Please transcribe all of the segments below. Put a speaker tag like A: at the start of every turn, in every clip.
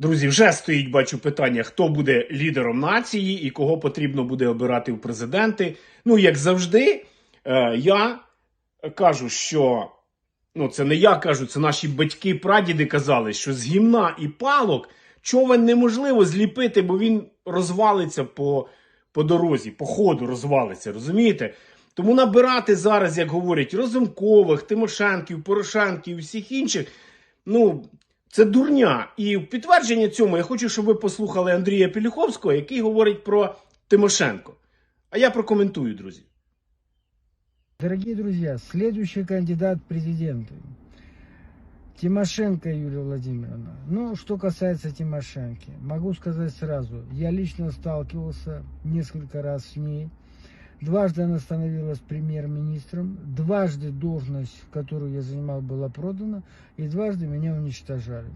A: Друзі, вже стоїть, бачу питання, хто буде лідером нації і кого потрібно буде обирати в президенти. Ну, як завжди, е, я кажу, що ну, це не я кажу, це наші батьки, прадіди казали, що з гімна і палок човен неможливо зліпити, бо він розвалиться по, по дорозі, по ходу розвалиться, розумієте? Тому набирати зараз, як говорять, Розумкових, Тимошенків, Порошенків і всіх інших, ну, це дурня. І в підтвердження цьому я хочу, щоб ви послухали Андрія Пілюховського, який говорить про Тимошенко. А я прокоментую, друзі.
B: Дорогие друзья, следующий кандидат в президенты. Тимошенко Юлия Владимировна. Ну, что касается Тимошенки, могу сказать сразу, я лично сталкивался несколько раз с ней. Дважды она становилась премьер-министром, дважды должность, которую я занимал, была продана, и дважды меня уничтожали.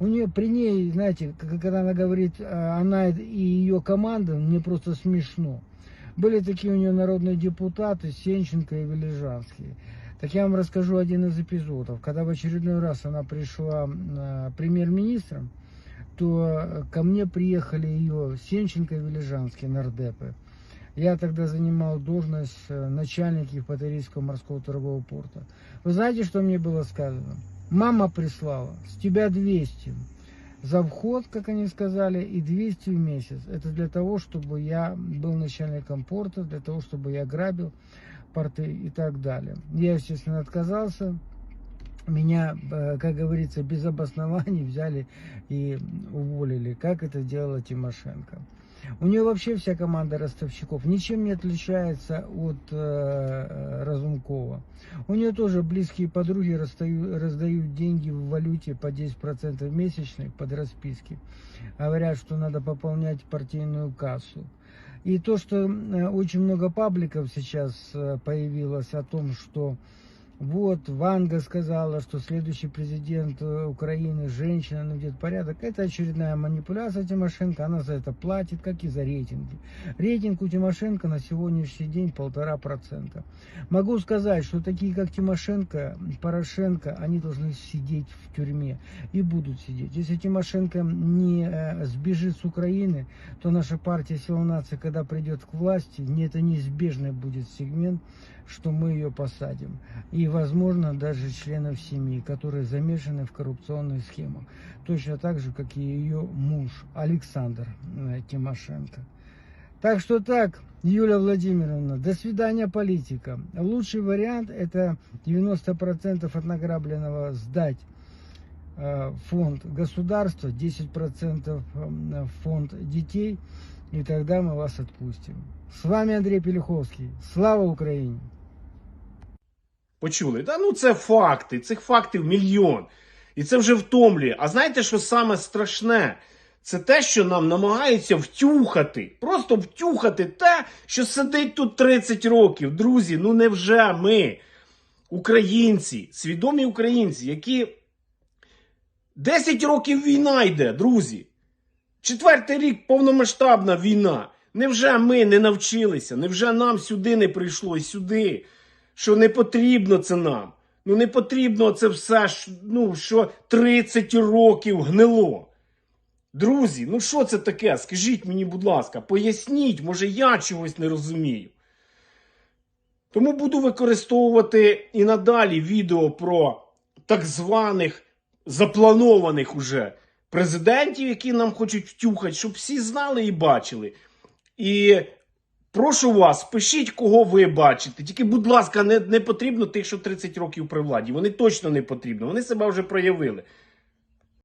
B: У нее при ней, знаете, когда она говорит, а, она и ее команда, мне просто смешно. Были такие у нее народные депутаты, Сенченко и Вележанский. Так я вам расскажу один из эпизодов. Когда в очередной раз она пришла э, премьер-министром, то э, ко мне приехали ее Сенченко и Вележанский, нардепы. Я тогда занимал должность э, начальника Евпаторийского морского торгового порта. Вы знаете, что мне было сказано? Мама прислала, с тебя 200 за вход, как они сказали, и 200 в месяц. Это для того, чтобы я был начальником порта, для того, чтобы я грабил порты и так далее. Я, естественно, отказался. Меня, э, как говорится, без обоснований взяли и уволили, как это делала Тимошенко. У нее вообще вся команда ростовщиков ничем не отличается от э, Разумкова. У нее тоже близкие подруги раздают, раздают деньги в валюте по 10% месячных под расписки. Говорят, что надо пополнять партийную кассу. И то, что э, очень много пабликов сейчас э, появилось о том, что вот Ванга сказала, что следующий президент э, Украины женщина наведет порядок. Это очередная манипуляция Тимошенко. Она за это платит, как и за рейтинги. Рейтинг у Тимошенко на сегодняшний день полтора процента. Могу сказать, что такие как Тимошенко, Порошенко, они должны сидеть в тюрьме и будут сидеть. Если Тимошенко не э, сбежит с Украины, то наша партия «Сила нации», когда придет к власти, не это неизбежный будет сегмент, что мы ее посадим. И, возможно, даже членов семьи, которые замешаны в коррупционных схемах. Точно так же, как и ее муж Александр э, Тимошенко. Так что так, Юлия Владимировна, до свидания, политика. Лучший вариант это 90% от награбленного сдать э, фонд государства, 10% в фонд детей, и тогда мы вас отпустим. С вами Андрей Пелюховский. Слава Украине!
A: Почули? Та ну це факти, цих фактів мільйон. І це вже втомлює. А знаєте, що саме страшне? Це те, що нам намагаються втюхати. Просто втюхати те, що сидить тут 30 років. Друзі, ну невже ми, українці, свідомі українці, які 10 років війна йде, друзі. Четвертий рік повномасштабна війна. Невже ми не навчилися? Невже нам сюди не прийшло і сюди? Що не потрібно це нам? Ну не потрібно це все, ну, що 30 років гнило. Друзі, ну що це таке? Скажіть мені, будь ласка, поясніть, може я чогось не розумію. Тому буду використовувати і надалі відео про так званих запланованих уже президентів, які нам хочуть втюхати, щоб всі знали і бачили. І прошу вас, пишіть, кого ви бачите. Тільки, будь ласка, не, не потрібно тих, що 30 років при владі. Вони точно не потрібно. Вони себе вже проявили.